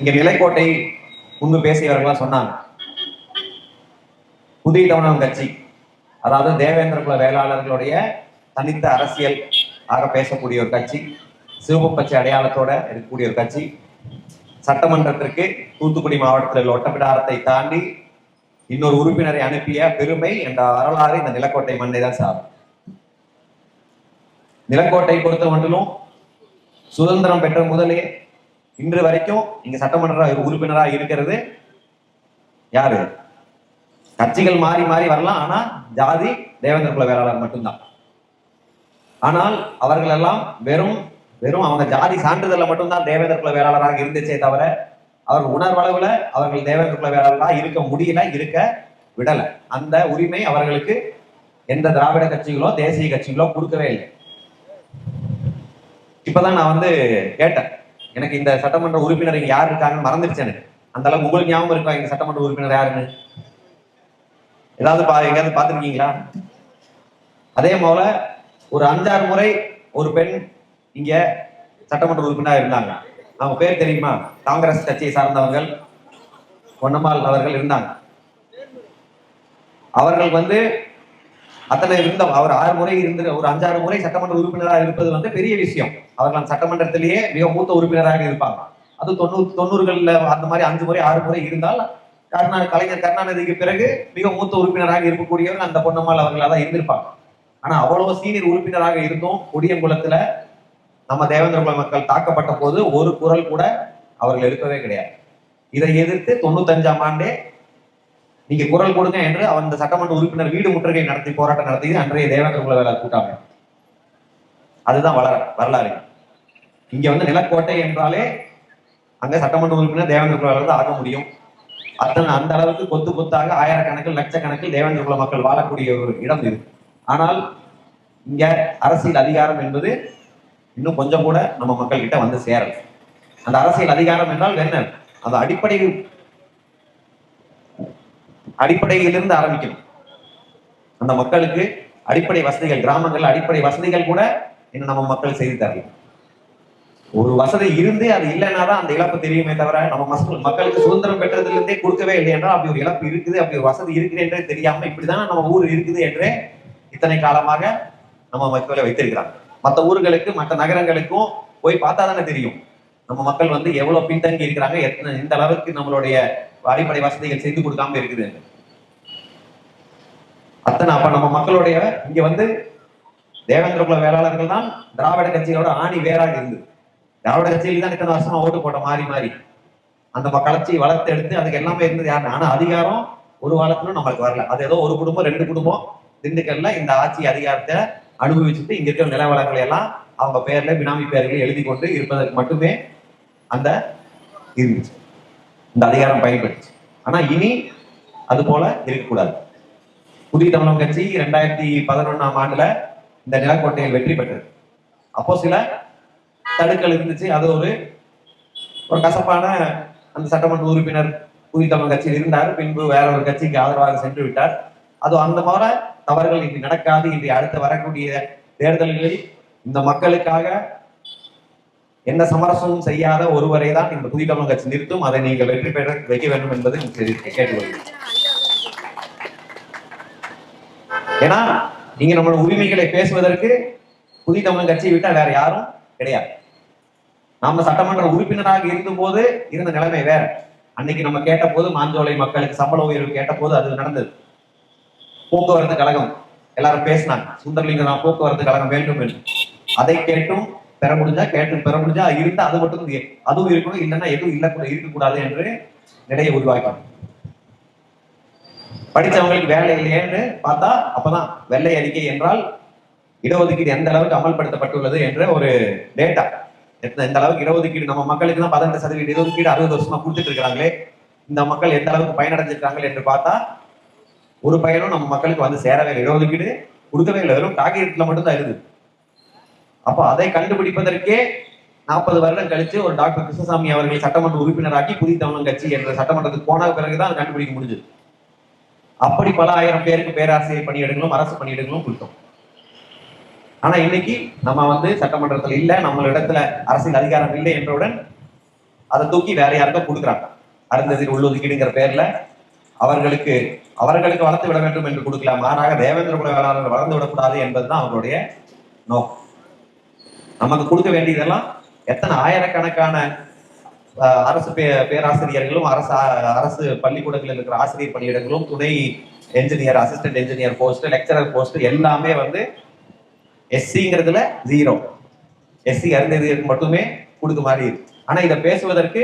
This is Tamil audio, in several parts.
இங்க நிலைக்கோட்டை முன்பு பேசியவர்கள்லாம் சொன்னாங்க. புதிய தமிழகம் கட்சி அதாவது தேவேந்திர குல வேளாளர்களுடைய தனித்த அரசியல் ஆக பேசக்கூடிய ஒரு கட்சி சிவப்பு பச்சை அடையாளத்தோட இருக்கக்கூடிய ஒரு கட்சி. சட்டமன்றத்திற்கு தூத்துக்குடி மாவட்டத்தில் உள்ள ஒட்டப்பிடாரத்தை தாண்டி இன்னொரு உறுப்பினரை அனுப்பிய பெருமை என்ற வரலாறு இந்த நிலக்கோட்டை மண்ணை தான் சாரும். நிலக்கோட்டை பொறுத்த மட்டிலும் சுதந்திரம் பெற்ற முதலே இன்று வரைக்கும் இங்க சட்டமன்ற உறுப்பினராக இருக்கிறது யாரு? கட்சிகள் மாறி மாறி வரலாம். ஆனா ஜாதி தேவேந்திர குல வேளாளர் மட்டும்தான். ஆனால் அவர்கள் எல்லாம் வெறும் வெறும் அவங்க ஜாதி சான்றிதழ்ல மட்டும்தான் தேவேந்திர குல வேளாளராக இருந்துச்சே தவிர அவர்கள் உணர்வளவுல அவர்கள் தேவேந்திர குல வேளாளராக இருக்க முடியல இருக்க விடல. அந்த உரிமை அவர்களுக்கு எந்த திராவிட கட்சிகளோ தேசிய கட்சிகளோ கொடுக்கவே இல்லை. இப்பதான் நான் வந்து கேட்டேன். எனக்கு இந்த சட்டமன்ற உறுப்பினர் இங்க யார் இருக்காங்கன்னு மறந்துடுச்சு எனக்கு. அந்த அளவுக்கு உங்களுக்கு ஞாபகம் இருக்கா? எங்க சட்டமன்ற உறுப்பினர் யாருன்னு? ஏதாவது பா எங்கேயாவது பார்த்துருக்கீங்களா? அதே போல ஒரு அஞ்சாறு முறை ஒரு பெண் இங்க சட்டமன்ற உறுப்பினராக இருந்தாங்க. அவங்க பேர் தெரியுமா? காங்கிரஸ் கட்சியை சார்ந்தவர்கள். பொன்னம்மாள் அவர்கள் இருந்தாங்க. அவர்கள் வந்து அத்தனை இருந்த அவர் ஆறு முறை இருந்து ஒரு அஞ்சாறு முறை சட்டமன்ற உறுப்பினராக இருப்பது வந்து பெரிய விஷயம். அவர்கள் சட்டமன்றத்திலேயே மிக மூத்த உறுப்பினராக இருப்பாங்க. அது தொண்ணூறு தொண்ணூறுகள்ல அந்த மாதிரி அஞ்சு முறை ஆறு முறை இருந்தால் கருணா கலைஞர் கருணாநிதிக்கு பிறகு மிக மூத்த உறுப்பினராக இருக்கக்கூடியவர் அந்த பொன்னம்மாள் அவர்களாக தான் இருந்திருப்பாங்க. ஆனா அவ்வளவு சீனியர் உறுப்பினராக இருந்தும் கொடியங்குளத்துல நம்ம தேவேந்திரகுல மக்கள் தாக்கப்பட்ட போது ஒரு குரல் கூட அவர்கள் எழுப்பவே கிடையாது. இதை எதிர்த்து தொண்ணூத்தஞ்சாம் ஆண்டே நீங்க குரல் கொடுங்க என்று அந்த சட்டமன்ற உறுப்பினர் வீடு முற்றுகை நடத்தி போராட்டம் நடத்தியது அன்றைய தேவேந்திர குலவேலர் வேளாளர் அதுதான் வளர வரலாறு. இங்க வந்து நிலக்கோட்டை என்றாலே அங்க சட்டமன்ற உறுப்பினர் தேவேந்திர குலவேலர் தான் ஆக முடியும். அத்தனை அந்த அளவுக்கு கொத்து கொத்தாக ஆயிரக்கணக்கில் லட்சக்கணக்கில் தேவேந்திர குல மக்கள் வாழக்கூடிய ஒரு இடம் இது. ஆனால் இங்க அரசியல் அதிகாரம் என்பது இன்னும் கொஞ்சம் கூட நம்ம மக்கள் கிட்ட வந்து சேரல. அந்த அரசியல் அதிகாரம் என்றால் என்ன? அந்த அடிப்படை அடிப்படையிலிருந்து ஆரம்பிக்கணும். அந்த மக்களுக்கு அடிப்படை வசதிகள் கிராமங்கள் அடிப்படை வசதிகள் கூட இன்னும் நம்ம மக்கள் செய்து தரலாம். ஒரு வசதி இருந்து அது இல்லைன்னா தான் அந்த இழப்பு தெரியுமே தவிர நம்ம மக்கள் மக்களுக்கு சுதந்திரம் பெற்றதுல இருந்தே கொடுக்கவே இல்லை என்றால் அப்படி ஒரு இழப்பு இருக்குது அப்படி ஒரு வசதி இருக்குது என்றே தெரியாம இப்படிதான் நம்ம ஊர் இருக்குது என்றே இத்தனை காலமாக நம்ம மக்களை வைத்திருக்கிறாங்க. மற்ற ஊர்களுக்கு மற்ற நகரங்களுக்கும் போய் பார்த்தா தானே தெரியும். நம்ம மக்கள் வந்து எவ்வளவு பின்தங்கி இருக்கிறாங்க எத்தனை இந்த அளவுக்கு நம்மளுடைய அடிப்படை வசதிகள் செய்து கொடுக்காம இருக்குது அத்தனை அப்ப நம்ம மக்களுடைய இங்க வந்து தேவேந்திர குல வேளாளர்கள் தான் திராவிட கட்சிகளோட ஆணி வேறாக இருந்தது. திராவிட கட்சியில் தான் இத்தனை வருஷமா ஓட்டு போட்ட மாறி மாறி. அந்த கலர்ச்சி வளர்த்து எடுத்து அதுக்கு எல்லாமே இருந்தது யாரு ஆனா அதிகாரம் ஒரு காலத்துல நம்மளுக்கு வரல. அது ஏதோ ஒரு குடும்பம் ரெண்டு குடும்பம் திண்டுக்கல்ல இந்த ஆட்சி அதிகாரத்தை அனுபவிச்சுட்டு இங்க இருக்கிற நிலவளங்களை எல்லாம் அவங்க பேர்ல பினாமி பேர்களை எழுதி கொண்டு இருப்பதற்கு மட்டுமே அந்த இருந்துச்சு. இந்த அதிகாரம் பயன்படுச்சு. ஆனா இனி அது போல இருக்கக்கூடாது. புதிய தமிழகம் கட்சி ரெண்டாயிரத்தி பதினொன்னாம் ஆண்டுல இந்த நிலக்கோட்டையில் வெற்றி பெற்றது. அப்போ சில தடுக்கல் இருந்துச்சு. அது ஒரு ஒரு கசப்பான அந்த சட்டமன்ற உறுப்பினர் புதிய தமிழ் கட்சியில் இருந்தார். பின்பு வேற ஒரு கட்சிக்கு ஆதரவாக சென்று விட்டார். அது அந்த மாதிரி தவறுகள் இன்று நடக்காது. இன்று அடுத்து வரக்கூடிய தேர்தல்களில் இந்த மக்களுக்காக எந்த சமரசமும் செய்யாத ஒருவரை தான் இந்த புதிய தமிழ் கட்சி நிறுத்தும். அதை நீங்கள் வெற்றி பெற வைக்க வேண்டும் என்பது கேட்டுக்கொள்கிறேன். ஏன்னா நீங்க நம்மளோட உரிமைகளை பேசுவதற்கு புதிய தமிழ் கட்சியை விட்டா வேற யாரும் கிடையாது. நாம சட்டமன்ற உறுப்பினராக இருந்தபோது இருந்த நிலைமை வேற. அன்னைக்கு நம்ம கேட்ட போது மாஞ்சோலை மக்களுக்கு சம்பள உயர்வு கேட்ட போது அது நடந்தது. போக்குவரத்து கழகம் எல்லாரும் பேசினாங்க. சுந்தரலிங்க நான் போக்குவரத்து கழகம் வேண்டும் என்று. அதை கேட்டும் பெற முடிஞ்சா கேட்டு பெற முடிஞ்சா இருந்தா அது மட்டும் அதுவும் இருக்கணும் இல்லைன்னா எதுவும் இல்ல கூட இருக்கக்கூடாது என்று நிலையை உருவாக்கணும் படித்தவங்களுக்கு வேலை இல்லையேன்னு பார்த்தா அப்பதான் வெள்ளை அறிக்கை என்றால் இடஒதுக்கீடு எந்த அளவுக்கு அமல்படுத்தப்பட்டுள்ளது என்ற ஒரு டேட்டா எத்தனை எந்த அளவுக்கு இடஒதுக்கீடு நம்ம மக்களுக்கு தான் பதினெட்டு சதவீத இடஒதுக்கீடு அறுபது வருஷமா கொடுத்துட்டு இருக்கிறாங்களே இந்த மக்கள் எந்த அளவுக்கு பயனடைஞ்சிருக்காங்க என்று பார்த்தா ஒரு பயனும் நம்ம மக்களுக்கு வந்து சேரவே இல்லை. இடஒதுக்கீடு கொடுக்கவே இல்லை. வெறும் காகிதத்துல மட்டும்தான் இருக்குது. அப்போ அதை கண்டுபிடிப்பதற்கே நாற்பது வருடம் கழித்து ஒரு டாக்டர் கிருஷ்ணசாமி அவர்களை சட்டமன்ற உறுப்பினராக்கி புதிய தமிழன் கட்சி என்ற சட்டமன்றத்துக்கு போன பிறகுதான் அதை கண்டுபிடிக்க முடிஞ்சது. அப்படி பல ஆயிரம் பேருக்கு பேராசிரியர் பணியிடங்களும் அரசு பணியிடங்களும் கொடுத்தோம். ஆனா இன்னைக்கு நம்ம வந்து சட்டமன்றத்தில் இல்லை நம்ம இடத்துல அரசியல் அதிகாரம் இல்லை என்றவுடன் அதை தூக்கி வேற யாருக்கோ கொடுக்குறாங்க. அருந்ததில் உள்ளொதுக்கீடுங்கிற பேர்ல அவர்களுக்கு அவர்களுக்கு வளர்த்து விட வேண்டும் என்று கொடுக்கலாம். மாறாக தேவேந்திர குல வேளாளர்கள் வளர்ந்து விடக்கூடாது என்பதுதான் அவர்களுடைய நோக்கம். நமக்கு கொடுக்க வேண்டியதெல்லாம் எத்தனை ஆயிரக்கணக்கான அரசு பே- பேராசிரியர்களும் அரசு அரசு பள்ளிக்கூடங்களில் இருக்கிற ஆசிரியர் பணியிடங்களும் துணை engineer assistant engineer post lecturer post எல்லாமே வந்து எஸ்சிங்கிறதுல ஜீரோ எஸ்சி அருந்ததியருக்கு மட்டுமே கொடுக்க மாதிரி இருக்கு. ஆனா இதை பேசுவதற்கு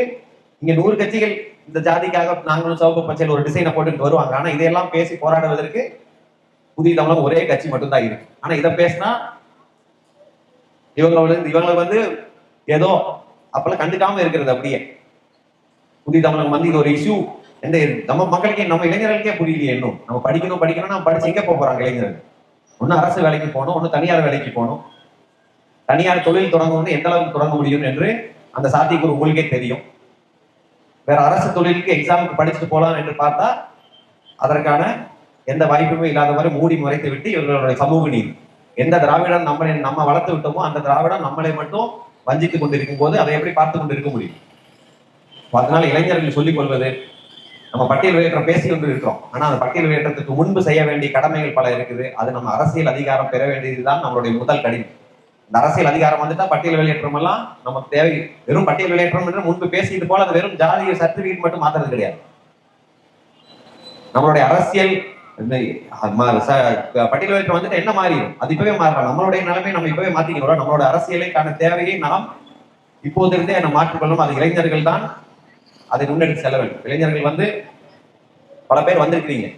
இங்க நூறு கட்சிகள் இந்த ஜாதிக்காக நாங்களும் சவுக்கு பச்சையில் ஒரு டிசைனை போட்டுட்டு வருவாங்க. ஆனா இதையெல்லாம் பேசி போராடுவதற்கு புதிய தமிழகம் ஒரே கட்சி மட்டும்தான் இருக்கு. ஆனா இதை பேசினா இவங்க இவங்களை வந்து ஏதோ அப்பெல்லாம் கண்டுக்காம இருக்கிறது அப்படியே. புதிய தமிழகம் வந்து இது ஒரு இஷ்யூ எந்த நம்ம மக்களுக்கே நம்ம இளைஞர்களுக்கே புரியலையே இன்னும். நம்ம படிக்கணும் படிக்கணும் நம்ம படிச்சு எங்க போக போறாங்க இளைஞர்கள்? ஒன்னும் அரசு வேலைக்கு போகணும் ஒன்று தனியார் வேலைக்கு போகணும். தனியார் தொழில் தொடங்கணும்னு எந்த அளவுக்கு தொடங்க முடியும் என்று அந்த சாத்தியக்கூறு உங்களுக்கே தெரியும். வேற அரசு தொழிலுக்கு எக்ஸாமுக்கு படிச்சுட்டு போகலாம் என்று பார்த்தா அதற்கான எந்த வாய்ப்புமே இல்லாத மாதிரி மூடி மறைத்து விட்டு இவர்களுடைய சமூக நீதி. எந்த திராவிடம் நம்மளை நம்ம வளர்த்து விட்டோமோ அந்த திராவிடம் நம்மளை மட்டும் வஞ்சித்துக் கொண்டிருக்கும் போது அதை எப்படி பார்த்து கொண்டிருக்க முடியும்? அதனால இளைஞர்கள் சொல்லிக் கொள்வது நம்ம பட்டியல் வெளியேற்றம் பேசி கொண்டு இருக்கிறோம். ஆனா அந்த பட்டியல் வெளியேற்றத்துக்கு முன்பு செய்ய வேண்டிய கடமைகள் பல இருக்குது. அது நம்ம அரசியல் அதிகாரம் பெற வேண்டியதுதான் நம்மளுடைய முதல் கடினம் இந்த அரசியல் அதிகாரம் வந்துட்டா பட்டியல் வெளியேற்றம் எல்லாம் நமக்கு தேவை. வெறும் பட்டியல் வெளியேற்றம் என்று முன்பு பேசிட்டு போல அது வெறும் ஜாதிய சர்டிபிகேட் மட்டும் மாத்துறது கிடையாது. நம்மளுடைய அரசியல் பட்டியல் வெளியேற்றம் வந்துட்டு என்ன மாறிடும்? அது இப்பவே மாறலாம். நம்மளுடைய நிலைமை நம்ம இப்பவே மாத்திக்கிறோம் நம்மளோட அரசியலுக்கான தேவையை நாம் இப்போதிருந்தே என்ன மாற்றிக்கொள்ளும்? அது இளைஞர்கள் தான் அதை முன்னெடுத்து செல்ல வேண்டும். இளைஞர்கள் வந்து பல பேர் வந்திருக்கிறீங்க.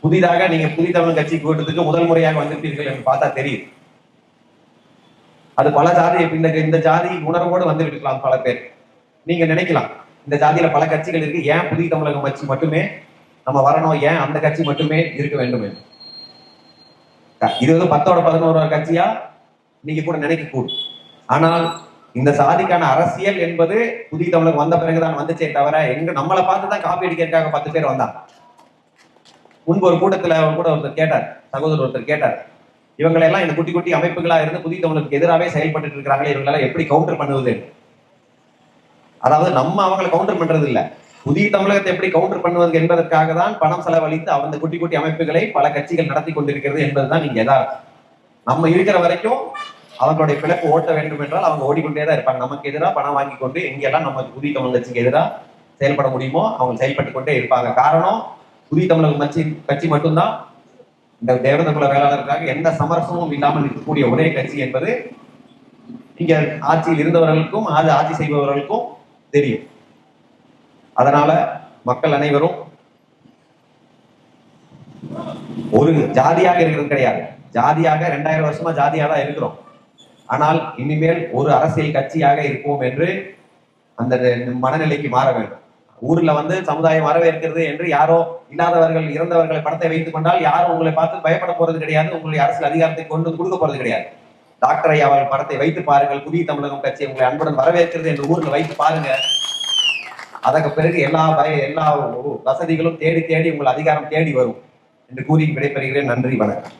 புதிதாக நீங்க புதிய தமிழ் கட்சி கூட்டத்துக்கு முதல் முறையாக வந்திருப்பீர்கள் என்று பார்த்தா தெரியும். அது பல ஜாதி இந்த இந்த ஜாதி உணர்வோடு வந்திருக்கலாம் பல பேர். நீங்க நினைக்கலாம். இந்த ஜாதியில பல கட்சிகள் இருக்கு. ஏன் புதிய தமிழகம் கட்சி மட்டுமே நம்ம வரணும் ஏன் அந்த கட்சி மட்டுமே இருக்க வேண்டும் என்று? இது வந்து பத்தோட பதினோரு கட்சியா? நீங்க கூட நினைக்க கூடும். ஆனால் இந்த சாதிக்கான அரசியல் என்பது புதிய தமிழுக்கு வந்த பிறகுதான் வந்துச்சே தவிர எங்க நம்மளை பார்த்து தான் காப்பி அடிக்கிறதுக்காக பத்து பேர் வந்தாங்க. முன்பு ஒரு கூட்டத்துல கூட ஒருத்தர் கேட்டார் சகோதரர் ஒருத்தர் கேட்டார் இவங்களை எல்லாம் இந்த குட்டி குட்டி அமைப்புகளா இருந்து புதிய தமிழுக்கு எதிராகவே செயல்பட்டு இருக்கிறாங்களே இவங்களெல்லாம் எப்படி கவுண்டர் பண்ணுவது? அதாவது நம்ம அவங்களை கவுண்டர் பண்றது இல்லை புதிய தமிழகத்தை எப்படி கவுண்டர் பண்ணுவது என்பதற்காக தான் பணம் செலவழித்து அந்த குட்டி குட்டி அமைப்புகளை பல கட்சிகள் நடத்தி கொண்டிருக்கிறது என்பதுதான் இங்க எதார்த்தம் நம்ம இருக்கிற வரைக்கும் அவங்களுடைய பிழைப்பு ஓட்ட வேண்டும் என்றால் அவங்க ஓடிக்கொண்டே தான் இருப்பாங்க. நமக்கு எதிராக பணம் வாங்கி கொண்டு எங்கெல்லாம் நம்ம புதிய தமிழ் கட்சிக்கு எதிராக செயல்பட முடியுமோ அவங்க செயல்பட்டு கொண்டே இருப்பாங்க. காரணம் புதிய தமிழக கட்சி கட்சி மட்டும்தான் இந்த தேவேந்திர குல வேளாளருக்காக எந்த சமரசமும் இல்லாமல் இருக்கக்கூடிய ஒரே கட்சி என்பது இங்க ஆட்சியில் இருந்தவர்களுக்கும் அது ஆட்சி செய்பவர்களுக்கும் தெரியும். அதனால மக்கள் அனைவரும் ஒரு ஜாதியாக இருக்கிறது கிடையாது. ஜாதியாக ரெண்டாயிரம் வருஷமா ஜாதியாக தான் இருக்கிறோம். ஆனால் இனிமேல் ஒரு அரசியல் கட்சியாக இருப்போம் என்று அந்த மனநிலைக்கு மாற வேண்டும். ஊர்ல வந்து சமுதாயம் வரவேற்கிறது என்று யாரோ இல்லாதவர்கள் இறந்தவர்களை படத்தை வைத்துக் கொண்டால் யாரும் உங்களை பார்த்து பயப்பட போறது கிடையாது. உங்களுடைய அரசியல் அதிகாரத்தை கொண்டு கொடுக்க போறது கிடையாது. டாக்டர் ஐயா அவர்கள் படத்தை வைத்து பாருங்கள். புதிய தமிழகம் கட்சி உங்களை அன்புடன் வரவேற்கிறது என்று ஊர்ல வைத்து பாருங்க. அதற்கு பிறகு எல்லா பய எல்லா வசதிகளும் தேடி தேடி உங்கள் அதிகாரம் தேடி வரும் என்று கூறி விடைபெறுகிறேன். நன்றி வணக்கம்.